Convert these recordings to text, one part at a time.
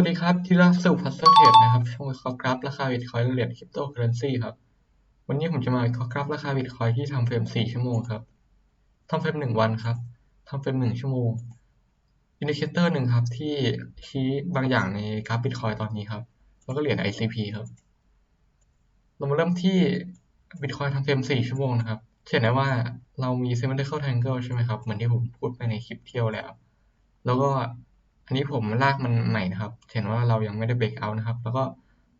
วัสดีครับ ที่รับสู่พัซเซิลเทรดนะครับช่องวิเคราะห์กราฟราคาบิตคอยและเหรียญคริปโตเคอเรนซีครับ วันนี้ผมจะมาวิเคราะห์กราฟราคาบิตคอยที่ทำเฟรม 4 ชั่วโมงครับทำเฟรม 1 วันครับทำเฟรม 1 ชั่วโมง อินดิเคเตอร์หนึ่งครับที่ชี้บางอย่างในกราฟบิตคอยตอนนี้ครับ แล้วก็เหรียญ ICP ครับ เรามาเริ่มที่บิตคอยทำเฟรม 4 ชั่วโมงนะครับเห็นได้ว่าเรามี symmetrical triangle ใช่ไหมครับ เหมือนที่ผมพูดไปในคลิปเที่ยวแล้ว แล้วก็ อันนี้ผมลากมันใหม่นะครับ เห็นว่าเรายังไม่ได้ break out นะครับ แล้วก็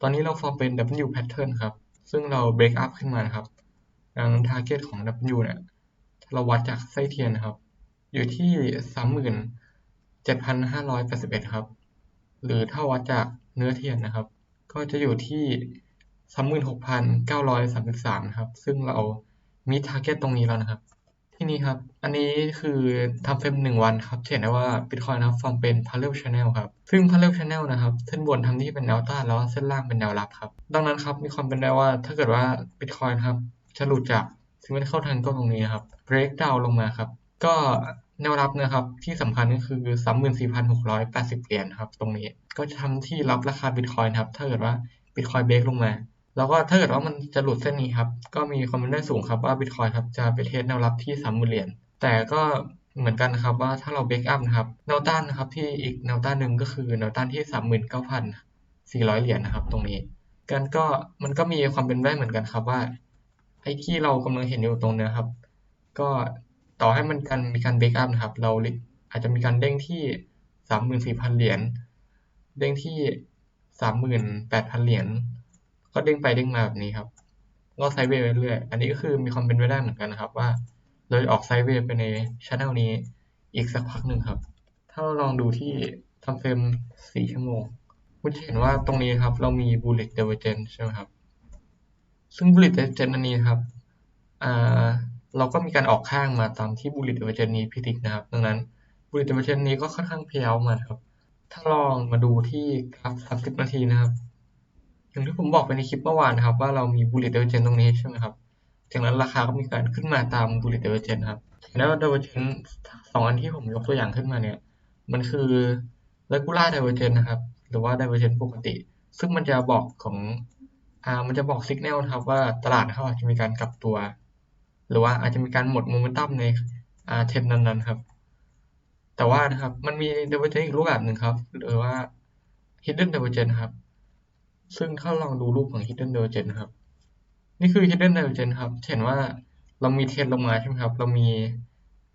ตอนนี้เราฟอร์มเป็น W pattern ครับ ซึ่งเรา break up ขึ้นมานะครับ ดัง target ของ W เนี่ย เราวัดจากไส้เทียนนะครับ อยู่ที่สามหมื่นเจ็ดพันห้าร้อยแปดสิบเอ็ดครับ หรือถ้าวัดจากเนื้อเทียนนะครับ ก็จะอยู่ที่สามหมื่นหกพันเก้าร้อยสามสิบสามครับ ซึ่งเรามี target ตรงนี้แล้วนะครับ ที่นี้ครับ อันนี้คือทำเฟรมหนึ่งวันครับเห็นได้ว่า Bitcoin นะครับฟอร์มเป็น parallel channel ครับ ซึ่ง parallel channel นะครับ เส้นบนทำที่เป็นแนวต้านแล้วเส้นล่างเป็นแนวรับครับ ดังนั้นครับ มีความเป็นได้ว่าถ้าเกิดว่า Bitcoin ครับจะหลุดจาก symmetrical triangle ตรงนี้ครับ break down ลงมาครับ ก็แนวรับนะครับ ที่สำคัญก็คือ 34,680 เหรียญครับ ตรงนี้ ก็ทำที่รับราคา Bitcoin ครับ ถ้าเกิดว่า Bitcoin break ลงมา แล้วก็ถ้าเกิดว่ามันจะหลุดเส้นนี้ครับ ก็มีความเป็นได้สูงครับว่า Bitcoin ครับจะไปเทสแนวรับที่30,000เหรียญแต่ก็เหมือนกันนะครับว่าถ้าเรา break up นะครับแนวต้านนะครับที่อีกแนวต้านหนึ่งก็คือแนวต้านที่39,400เก้าพันสี่ร้อยเหรียญนะครับ ตรงนี้กันก็มันก็มีความเป็นได้เหมือนกันครับว่าไอ้ที่เรากำลังเห็นอยู่ตรงเนี้ยครับ ก็ต่อให้มันการมีการ break up นะครับ เราอาจจะมีการเด้งที่34,000เหรียญเด้งที่38,000เหรียญ ก็ด้งไปด้งมาแบบนี้ครับก็ไซด์เวย์ไปเรื่อยอันนี้ก็คือมีความเป็นไปได้เหมือนกันนะครับ ว่าเราจะออกไซด์เวย์ไปในช anel นี้อีกสักพักหนึ่งครับ ถ้าเราลองดูที่ทำเฟรม4ชั่วโมงคุณจะเห็นว่าตรงนี้ครับ เรามี bullet divergence ใช่ไหมครับ ซึ่ง bullet divergence อันนี้ครับอ่าเราก็มีการออกข้างมาตามที่ bullet divergence นี้พิจิกนะครับ ดังนั้น bullet divergence นี้ก็ค่อนข้างเพลียวมาครับ ถ้าลองมาดูที่กราฟ30 นาทีนะครับ อย่างที่ผมบอกไปในคลิปเมื่อวานนะครับ ว่าเรามี bullet divergence ตรงนี้ใช่ไหมครับจากนั้นราคาก็มีการขึ้นมาตาม bullet divergence ครับแล้ว divergence สองอันที่ผมยกตัวอย่างขึ้นมาเนี่ย มันคือ regular divergence นะครับ หรือว่า divergence ปกติ ซึ่งมันจะบอกของอ่ามันจะบอก signal นะครับว่าตลาดเขาอาจจะมีการกลับตัว หรือว่าอาจจะมีการหมดโมเมนตัมในอ่าเทรนนั้นๆครับ แต่ว่านะครับมันมี divergence อีกรูปแบบหนึ่งครับหรือว่า hidden divergence ครับ ซึ่งถ้าลองดูรูปของ hidden divergence นะครับ นี่คือ hidden divergen ครับ เห็นว่าเรามีเทรนลงมาใช่ไหมครับ เรามี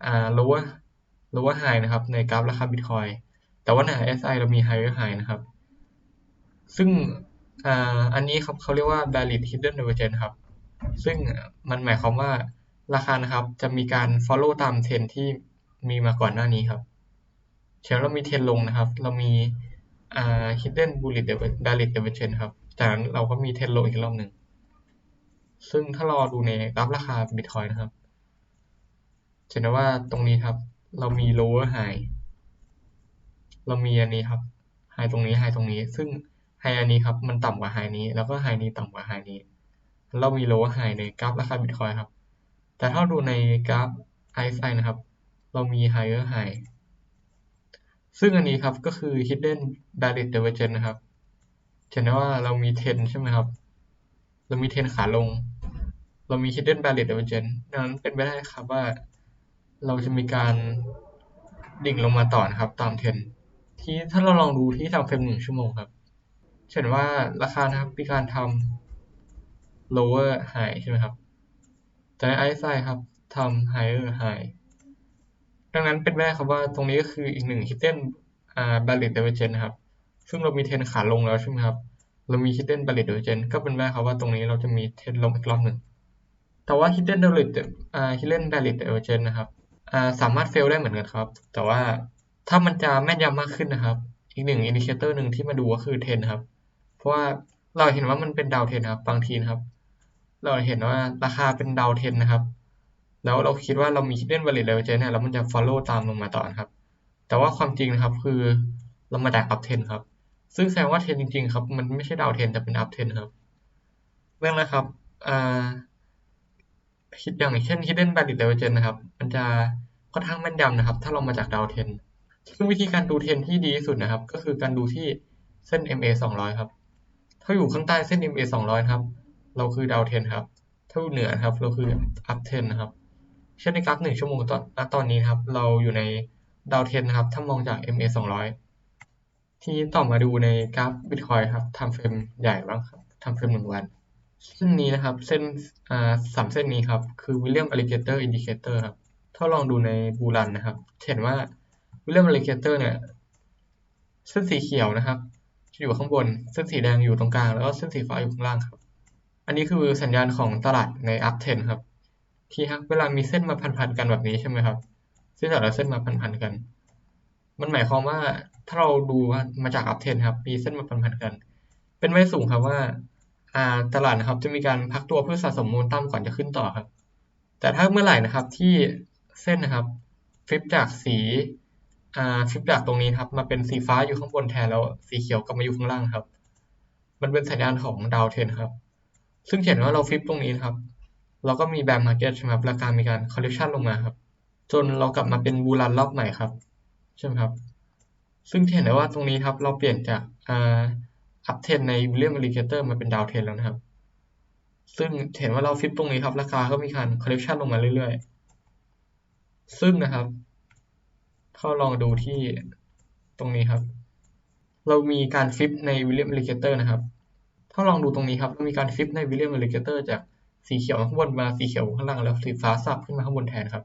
อ่า lower lower high นะครับ ในกราฟราคา Bitcoin แต่ว่าใน RSI เรามี higher high นะครับ ซึ่งอ่าอันนี้ครับเขาเรียกว่า valid hidden divergen ครับ ซึ่งมันหมายความว่าราคานะครับจะมีการ follow ตามเทรนที่มีมาก่อนหน้านี้ครับเช่นเรามีเทรนลงนะครับ เรามี อ่า hidden bullish valid divergence ครับ จากนั้นเราก็มีเทรนลงอีกรอบหนึ่ง ซึ่งถ้ารอดูในกราฟราคา Bitcoin นะครับจะเห็นว่าตรงนี้ครับ เรามี lower high เรามีอันนี้ครับ high ตรงนี้ high ตรงนี้ ซึ่ง high อันนี้ครับ มันต่ำกว่า high นี้ แล้วก็ high นี้ต่ำกว่า high นี้ เรามี lower high ในกราฟราคา Bitcoin ครับ แต่ถ้าดูในกราฟ RSI นะครับ เรามี higher high ซึ่งอันนี้ครับก็คือ hidden valid divergence นะครับเห็นได้ว่าเรามีเทรนใช่ไหมครับ เรามีเทรนขาลง เรามี hidden valid divergence ดังนั้นเป็นไปได้ครับว่า เราจะมีการดิ่งลงมาต่อนะครับ ตามเทรนที่ถ้าเราลองดูที่ทำเฟรมหนึ่งชั่วโมงครับเห็นว่าราคานะครับมีการทำ lower high ใช่ไหมครับแต่ใน RSI ครับทำ higher high ดังนั้นเป็นไปได้ครับว่าตรงนี้ก็คืออีกหนึ่ง hidden อ่า valid divergence นะครับ ซึ่งเรามีเทรนขาลงแล้วใช่ไหมครับ เรามี hidden valid divergence ก็เป็นไปได้ครับว่าตรงนี้เราจะมีเทรนลงอีกรอบหนึ่ง แต่ว่า hidden valid อ่า hidden valid divergence นะครับอ่าสามารถ fail ได้เหมือนกันครับ แต่ว่าถ้ามันจะแม่นยำมากขึ้นนะครับ อีกหนึ่ง indicator หนึ่งที่มาดูก็คือเทรนครับ เพราะว่าเราเห็นว่ามันเป็นดาวเทรนครับ บางทีนะครับ เราเห็นว่าราคาเป็นดาวเทรนนะครับ แล้วเราคิดว่าเรามี hidden valid divergence เนี่ยแล้วมันจะ follow ตามลงมาต่อนครับ แต่ว่าความจริงนะครับคือเรามาจาก up trend ครับ ซึ่งแสดงว่าเทนจริง ๆ ครับ มันไม่ใช่ดาวเทนแต่เป็น up trend ครับเรื่องนะครับอ่าอย่างเช่น hidden valid divergence นะครับ มันจะค่อนข้างแม่นยำนะครับ ถ้าเรามาจากดาวเทนซึ่งวิธีการดูเทรนที่ดีที่สุดนะครับ ก็คือการดูที่เส้น MA 200 ครับ ถ้าอยู่ข้างใต้เส้น MA 200 ครับ เราคือดาวเทนครับ ถ้าอยู่เหนือครับ เราคืออัพเทนนะครับ เช่นในกราฟหนึ่งชั่วโมงตอนณตอนนี้ครับ เราอยู่ในดาวเทนนะครับ ถ้ามองจาก MA 200 ทีนี้ต่อมาดูในกราฟบิตคอยครับทำเฟรมใหญ่บ้างครับทำเฟรมหนึ่งวัน เส้นนี้นะครับ เส้นอ่าสามเส้นนี้ครับ คือวิลเลียมอลิเกเตอร์อินดิเคเตอร์ครับ ถ้าลองดูในบูรันนะครับ เห็นว่าวิลเลียมอลิเกเตอร์เนี่ย เส้นสีเขียวนะครับจะอยู่ข้างบน เส้นสีแดงอยู่ตรงกลาง แล้วก็เส้นสีฟ้าอยู่ข้างล่างครับ อันนี้คือสัญญาณของตลาดในอัพเทนครับ ที่ครับเวลามีเส้นมาพันๆกันแบบนี้ใช่ไหมครับ เส้นแต่ละเส้นมาพันๆกัน มันหมายความว่าถ้าเราดูว่ามาจากอัพเทนครับ มีเส้นมาพันๆกัน เป็นไม่สูงครับว่าอ่าตลาดนะครับจะมีการพักตัวเพื่อสะสมโมเมนตัมก่อนจะขึ้นต่อครับ แต่ถ้าเมื่อไหร่นะครับที่เส้นนะครับฟลิปจากสีอ่าฟลิปจากตรงนี้ครับมาเป็นสีฟ้าอยู่ข้างบนแทนแล้วสีเขียวกลับมาอยู่ข้างล่างครับ มันเป็นสัญญาณของดาวเทนครับ ซึ่งเห็นว่าเราฟลิปตรงนี้นครับ เราก็มีแบมมาร์เก็ตใช่ไหมครับราคามีการคอลเล t ชันลงมาครับจนเรากลับมาเป็นบูรันรอบใหม่ครับใช่ไหมครับ ซึ่งเห็นได้ว่าตรงนี้ครับเราเปลี่ยนจากอ่าอัพเทนในวิลเลียมอ l ลิเกเตอร์มาเป็นดาวเทนแล้วนะครับ ซึ่งเห็นว่าเราฟิปตรงนี้ครับ ราคาก็มีการคอลเล t ชันลงมาเรื่อยๆ ซึ่งนะครับถ้าลองดูที่ตรงนี้ครับ เรามีการฟิปในวิลเลียมอลิเกเตอร์นะครับ ถ้าลองดูตรงนี้ครับเรามีการฟิปในวิลเลียมอลิเกเตอร์จาก สีเขียวข้างบนมาสีเขียวข้างล่างแล้วสีฟ้าสับขึ้นมาข้างบนแทนครับ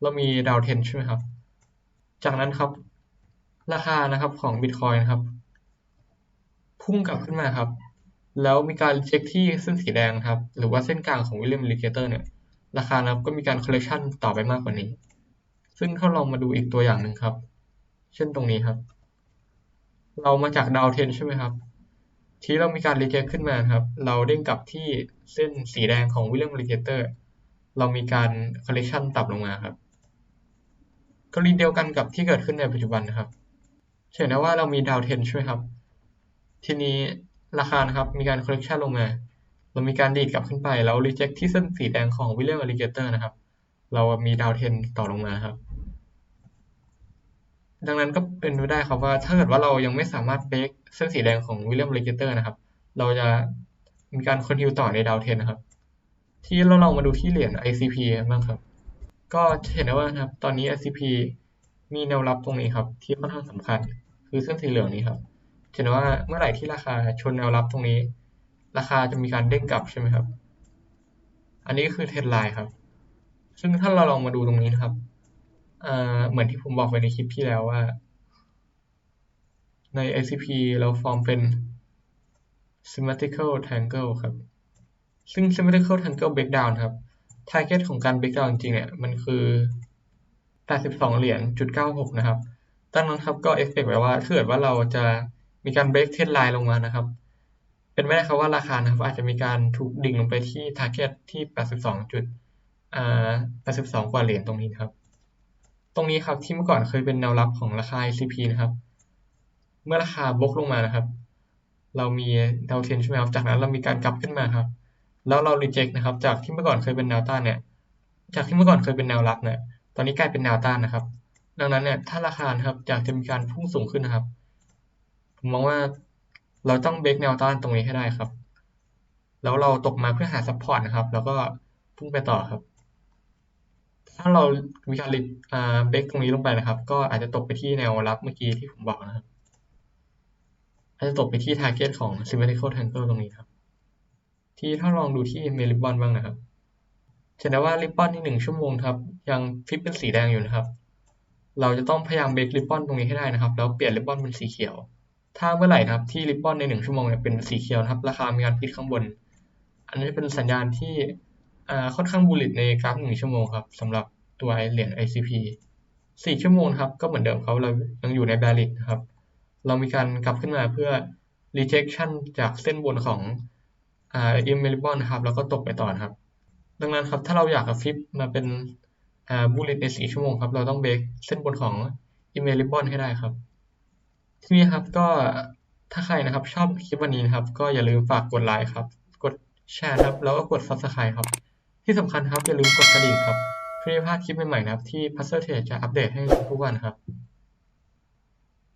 เรามีดาวเทนใช่ไหมครับ จากนั้นครับ ราคานะครับของบิตคอยนะครับ พุ่งกลับขึ้นมาครับ แล้วมีการเช็คที่เส้นสีแดงครับ หรือว่าเส้นกลางของวิลเลียมลิเกเตอร์เนี่ย ราคานะครับก็มีการคอลเล t ชันต่อไปมากกว่านี้ ซึ่งถ้าลองมาดูอีกตัวอย่างหนึ่งครับ เช่นตรงนี้ครับ เรามาจากดาวเทนใช่ไหมครับ ที่เรามีการรีเจคขึ้นมาครับ เราเด้งกลับที่เส้นสีแดงของวิลเลียมอ l ลิเกเตอร์เรามีการคอลเล t ชันต่ำลงมาครับกรณีเดียวกันกับที่เกิดขึ้นในปัจจุบันนะครับเห็นได้ว่าเรามีดาวเทนใช่ไหมครับ ทีนี้ราคานะครับมีการคอลเล t ชันลงมา เรามีการดีดกลับขึ้นไปแล้วรีเจ็คที่เส้นสีแดงของวิลเลียมอลิเกเตอร์นะครับ เรามีดาวเทนต่อลงมาครับ ดังนั้นก็เป็นไปได้ครับว่าถ้าเกิดว่าเรายังไม่สามารถเบรกเส้นสีแดงของวิลเลียมอ l ลิเกเตอร์นะครับ เราจะมีการคอนทิวต่อในดาวเทนนะครับ ที่เราลองมาดูที่เหรียญ ICP บ้างครับ ก็เห็นได้ว่านะครับ ตอนนี้ ICP มีแนวรับตรงนี้ครับ ที่ค่อนข้างสำคัญ คือเส้นสีเหลืองนี้ครับเห็นว่าเมื่อไหร่ที่ราคาชนแนวรับตรงนี้ ราคาจะมีการเด้งกลับใช่ไหมครับ อันนี้คือเทรนไลน์ครับ ซึ่งถ้าเราลองมาดูตรงนี้นะครับ อ่าเหมือนที่ผมบอกไปในคลิปที่แล้วว่า ใน ICP เราฟอร์มเป็น symmetrical triangle ครับ ซึ่ง symmetrical triangle breakdown ครับ target ของการ breakdown จริงๆเนี่ย มันคือ 82 เหรียญจุด96 นะครับดังนั้นครับก็ expect ไว้ว่าถ้าเกิดว่าเราจะมีการ break trend line ลงมานะครับ เป็นไม่ได้ครับว่าราคานะครับ อาจจะมีการถูกดิ่งลงไปที่ target ที่ 82จุดอ่า82 กว่าเหรียญตรงนี้ครับ ตรงนี้ครับที่เมื่อก่อนเคยเป็นแนวรับของราคา ICP นะครับ เมื่อราคาบกลงมานะครับ เรามีดาวเทนใช่ไหมครับจากนั้นเรามีการกลับขึ้นมาครับ แล้วเรา reject นะครับ จากที่เมื่อก่อนเคยเป็นแนวต้านเนี่ย จากที่เมื่อก่อนเคยเป็นแนวรับเนี่ย ตอนนี้กลายเป็นแนวต้านนะครับ ดังนั้นเนี่ยถ้าราคานะครับอยากจะมีการพุ่งสูงขึ้นนะครับ ผมมองว่าเราต้องเบรกแนวต้านตรงนี้ให้ได้ครับ แล้วเราตกมาเพื่อหาซัพพอร์ตนะครับ แล้วก็พุ่งไปต่อครับ ถ้าเรามีการอ่าเบรกตรงนี้ลงไปนะครับ ก็อาจจะตกไปที่แนวรับเมื่อกี้ที่ผมบอกนะครับอาจจะตกไปที่ target ของ symmetrical triangle ตรงนี้ครับ ที่ถ้าลองดูที่ m ม r i b b o n บ้างนะครับเห็นได้ว่าริบบอนที่หนึ่งชั่วโมงครับ ยังฟิปเป็นสีแดงอยู่นะครับ เราจะต้องพยายามเบรกริบบอนตรงนี้ให้ได้นะครับ แล้วเปลี่ยนริบบอนเป็นสีเขียว ถ้าเมื่อไหร่นะครับที่ริบบอนในหนึ่งชั่วโมงเนี่ยเป็นสีเขียวนะครับ ราคามีการพลิกข้างบน อันนี้เป็นสัญญาณที่ อ่าค่อนข้างบูลลิตในกราฟหนึ่งชั่วโมงครับสำหรับตัวเหรียญ ICP สี่ชั่วโมงครับก็เหมือนเดิมครับเรายังอยู่ในแบริ t นะครับ เรามีการกลับขึ้นมาเพื่อ rejection จากเส้นบนของอ่า m ม r i b b o n นะครับแล้วก็ตกไปต่อครับ ดังนั้นครับถ้าเราอยากฟลิปมาเป็นอ่าบูลลิตในสี่ชั่วโมงครับเราต้องเบรกเส้นบนของ e m a i l ribbon ให้ได้ครับ ทีนี้ครับก็ถ้าใครนะครับชอบคลิปวันนี้นะครับ ก็อย่าลืมฝากกดไลค์ครับ กดแชร์ครับแล้วก็กด subscribe ครับ ที่สำคัญครับอย่าลืมกดกระดิ่งครับเพื่อไม่พลาดคลิปใหม่ๆนะครับที่พัสดุเทจะอัปเดตให้ทุกวันครับ